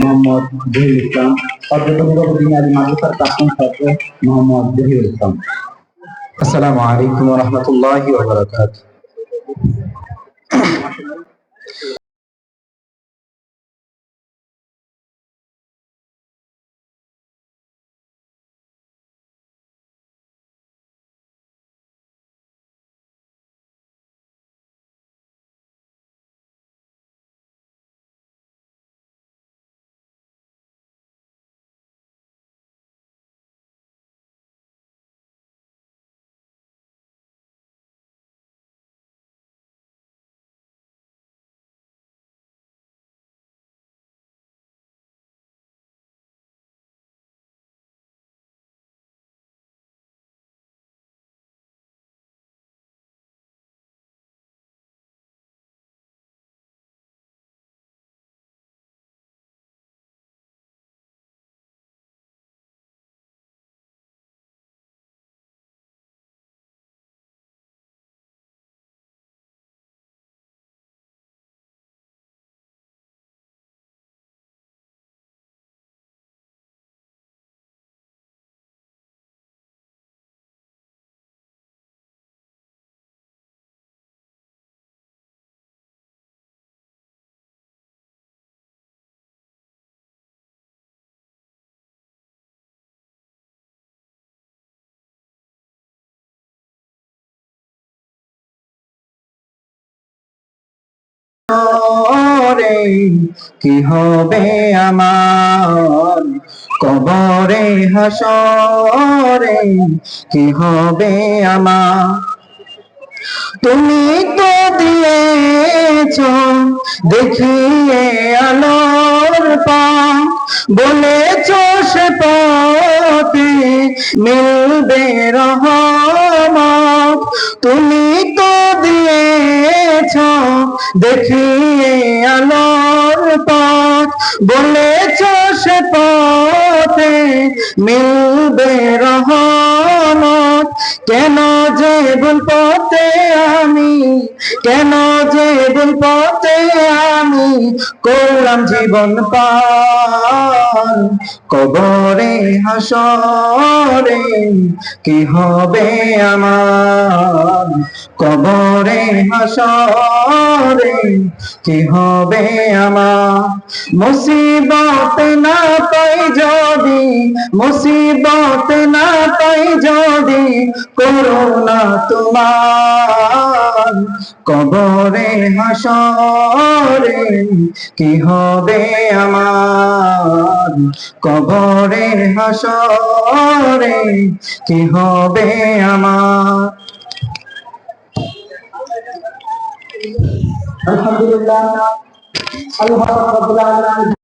মোহাম্মদ জহির ইসলাম। অধ্যাপক দিনারি মাদ্রাসার প্রাক্তন ছাত্র মোহাম্মদ জহির ইসলাম। আসসালামু আলাইকুম রাহমাতুল্লাহি রে কি হবে আমার? কবরে, হাসরে, কি হবে আমার? তুমি তো দিয়েছ দেখিয়ে আলোর পা বলেছ সে পথে মিলবে রহমত। তুমি তো দেখিয়ে আলোর পথ। বলেছ সে পথে মিলবে রহমত। কেন যে ভুল পথে আমি, কেন যে ভুল পথে আমি করলাম জীবন পার কবরে, হাসরে কি হবে আমার? কবরে, হাসরে কি হবে আমার? মুসিবত না পাই যদি, মুসিবত না পাই যদি করোনা তোমার। কবরে হাসরে কি হবে আমার? কবরে হাসরে কি হবে আমার? আলহামদুলিল্লাহ আল্লাহ রাব্বুল আলামিন